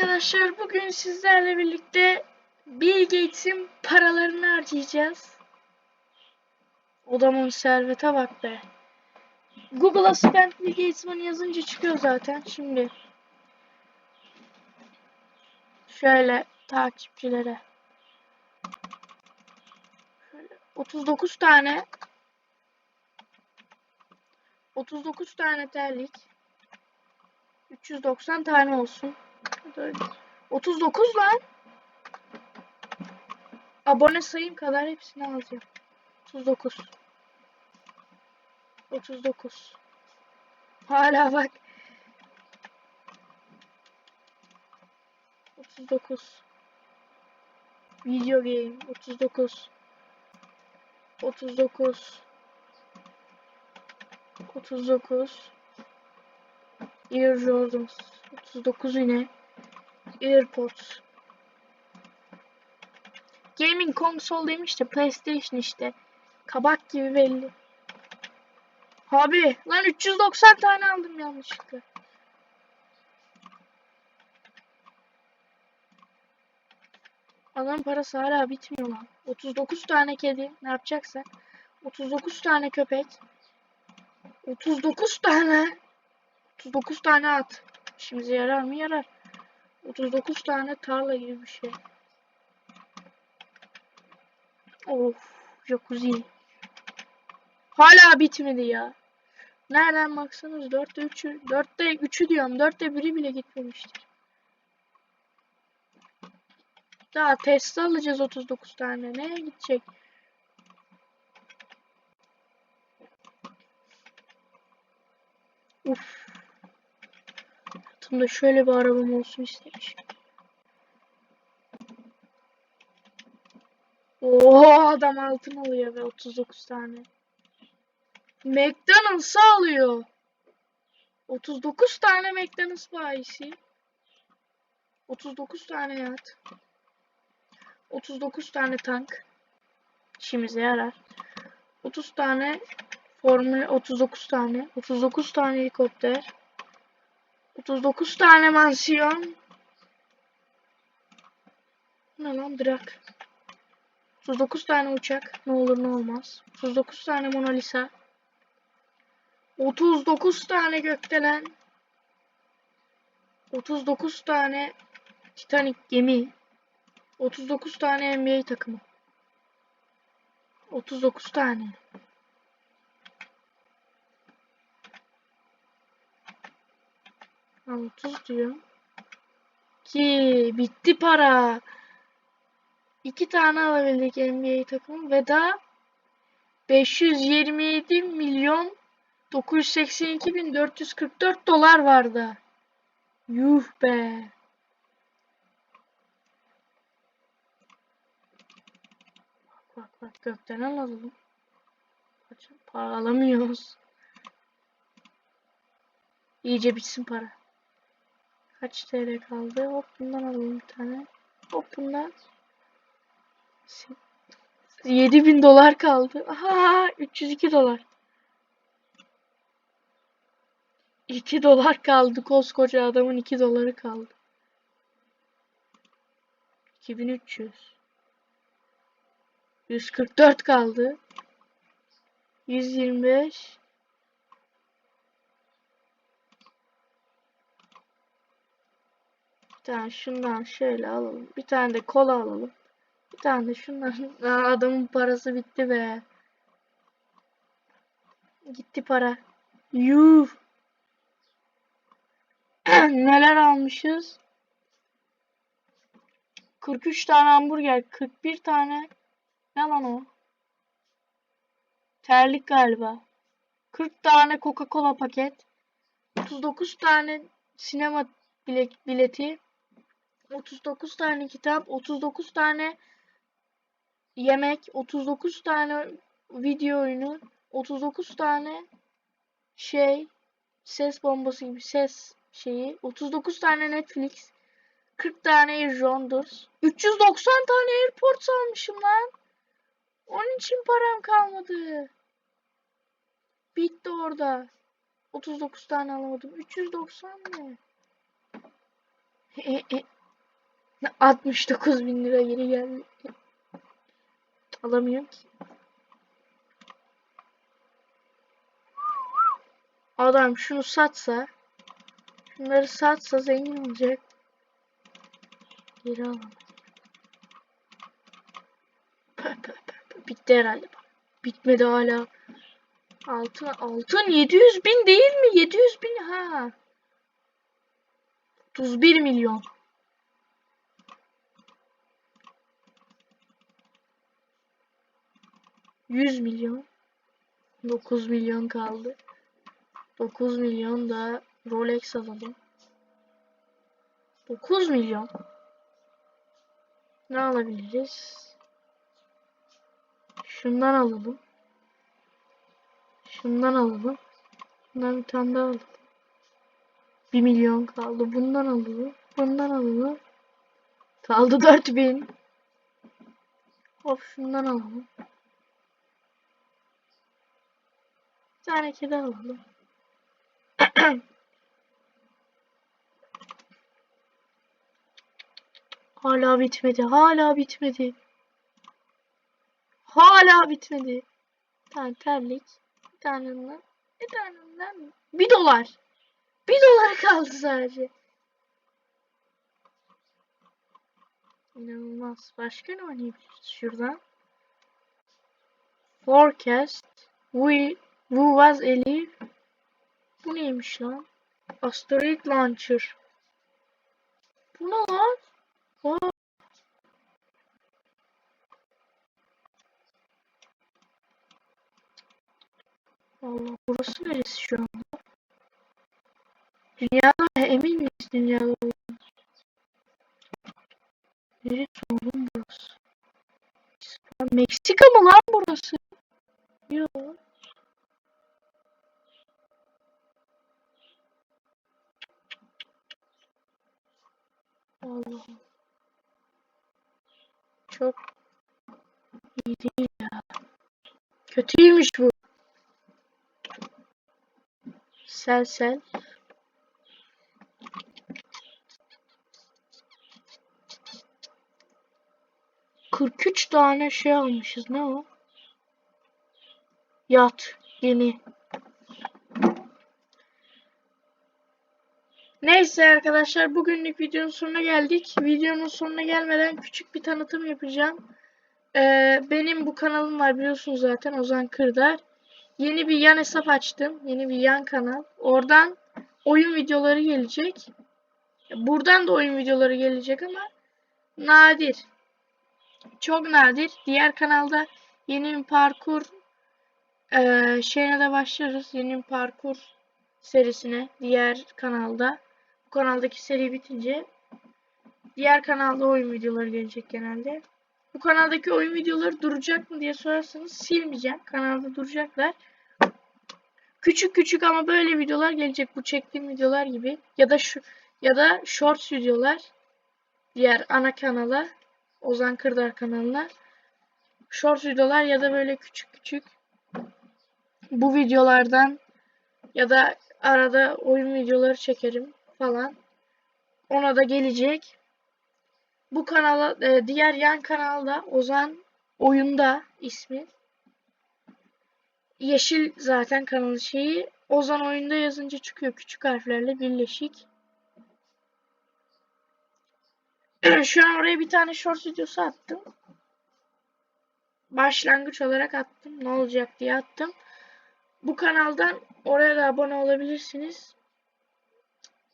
arkadaşlar bugün sizlerle birlikte Bill Gates'in paralarını harcayacağız. Odamın servete bak be. Google'a spend Bill Gates yazınca çıkıyor zaten. Şimdi şöyle takipçilere şöyle 39 tane 39 tane terlik 390 tane olsun. Hadi hadi. 39 lan. Abone sayım kadar hepsini alacağım. 39. 39. Hala bak. 39. Video game 39. 39. 39. Air Jordans 39 yine. AirPods. Gaming konsol demişti. PlayStation işte. Kabak gibi belli. Abi lan 390 tane aldım yanlışlıkla. Adam parası hala bitmiyor lan. 39 tane kedi ne yapacaksak. 39 tane köpek. 39 tane 39 tane at. İşimize yarar mı? Yarar. 39 tane tarla gibi bir şey. Of. Jacuzzi. Hala bitmedi ya. Nereden baksanız 4'te 3'ü 4'te 3'ü diyorum. 4'te 1'i bile gitmemiştir. Daha test alacağız 39 tane. Neye gidecek? Uf. Hayatımda şöyle bir arabam olsun istemişim. Oo adam altın alıyor ve 39 tane. McDonald's alıyor. 39 tane McDonald's bayisi. 39 tane yat. 39 tane tank. İşimize yarar. 30 tane Formül 39 tane. 39 tane helikopter. 39 tane mansiyon. Ne lan drak. 39 tane uçak. Ne olur ne olmaz. 39 tane Mona Lisa. 39 tane gökdelen. 39 tane Titanic gemi. 39 tane NBA takımı. 39 tane. 30 diyor. Ki bitti para. İki tane alabildik NBA takımı ve daha 527 milyon 982 bin 444 dolar vardı. Yuh be. Bak bak bak gökten alalım. Para alamıyoruz. İyice bitsin para. Kaç TL kaldı? Hop bundan alalım bir tane. Hop bundan. 7000 dolar kaldı. Aha 302 dolar. 2 dolar kaldı. Koskoca adamın 2 doları kaldı. 2300. 144 kaldı. 125. tane şundan şöyle alalım. Bir tane de kola alalım. Bir tane de şundan. Aa, adamın parası bitti be. Gitti para. Yuh. Neler almışız? 43 tane hamburger, 41 tane ne lan o? Terlik galiba. 40 tane Coca-Cola paket. 39 tane sinema bilet, bileti. 39 tane kitap, 39 tane yemek, 39 tane video oyunu, 39 tane şey, ses bombası gibi ses şeyi, 39 tane Netflix, 40 tane Airjonders, 390 tane Airports almışım lan. Onun için param kalmadı. Bitti orada. 39 tane alamadım. 390 ne? E, e. 69 bin lira geri geldi. Alamıyorum ki. Adam şunu satsa şunları satsa zengin olacak. Geri pö. Bitti herhalde. Bitmedi hala. Altın, altın 700 bin değil mi? 700 bin ha. 31 milyon. Yüz milyon. 9 milyon kaldı. 9 milyon da Rolex alalım. 9 milyon. Ne alabiliriz? Şundan alalım. Şundan alalım. Bundan bir tane daha alalım. 1 milyon kaldı. Bundan alalım. Bundan alalım. Kaldı 4000. Hop şundan alalım. Bir tane kedi alalım. Hala bitmedi. Hala bitmedi. Hala bitmedi. Bir tane terlik. Bir tane ondan. Bir tane ondan. Bir dolar. Bir dolar kaldı sadece. İnanılmaz. Başka ne oynayabiliriz şuradan? Forecast. We, who was Elif? Bu neymiş lan? Asteroid Launcher. Bu ne lan? Aa. Allah burası neresi şu anda? Dünyada emin miyiz dünyada olduğunu? Neresi oğlum burası? Meksika mı lan burası? Yok. Allah. Çok iyi değil ya. Kötüymüş bu. Sel sel. Kırk üç tane şey almışız. Ne o? Yat. Gemi. Neyse arkadaşlar bugünlük videonun sonuna geldik. Videonun sonuna gelmeden küçük bir tanıtım yapacağım. Ee, benim bu kanalım var biliyorsunuz zaten Ozan Kırdar. Yeni bir yan hesap açtım. Yeni bir yan kanal. Oradan oyun videoları gelecek. Buradan da oyun videoları gelecek ama nadir. Çok nadir. Diğer kanalda yeni bir parkur ee, şeyine de başlarız. Yeni bir parkur serisine diğer kanalda. Bu kanaldaki seri bitince diğer kanalda oyun videoları gelecek genelde. Bu kanaldaki oyun videoları duracak mı diye sorarsanız silmeyeceğim. Kanalda duracaklar. Küçük küçük ama böyle videolar gelecek. Bu çektiğim videolar gibi. Ya da şu ya da shorts videolar. Diğer ana kanala. Ozan Kırdar kanalına. Shorts videolar ya da böyle küçük küçük bu videolardan ya da arada oyun videoları çekerim falan. Ona da gelecek. Bu kanala e, diğer yan kanalda Ozan oyunda ismi. Yeşil zaten kanalın şeyi. Ozan oyunda yazınca çıkıyor küçük harflerle birleşik. Şu an oraya bir tane short videosu attım. Başlangıç olarak attım. Ne olacak diye attım. Bu kanaldan oraya da abone olabilirsiniz.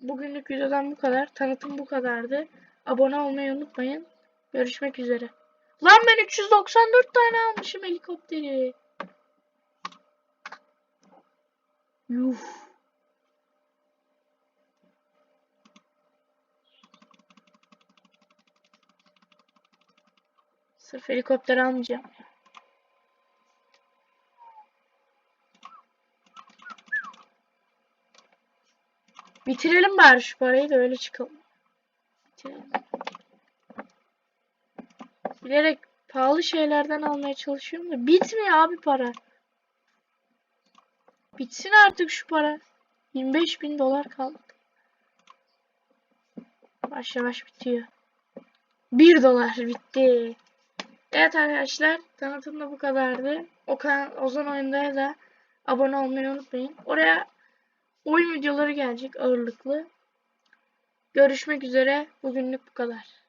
Bugünlük videodan bu kadar. Tanıtım bu kadardı. Abone olmayı unutmayın. Görüşmek üzere. Lan ben 394 tane almışım helikopteri. Yuh. Sırf helikopter almayacağım. Bitirelim bari şu parayı da öyle çıkalım. Bitirelim. Bilerek pahalı şeylerden almaya çalışıyorum da bitmiyor abi para. Bitsin artık şu para. 25 bin dolar kaldı. Yavaş yavaş bitiyor. 1 dolar bitti. Evet arkadaşlar tanıtım da bu kadardı. O kan Ozan oyundaya da abone olmayı unutmayın. Oraya oyun videoları gelecek ağırlıklı. Görüşmek üzere. Bugünlük bu kadar.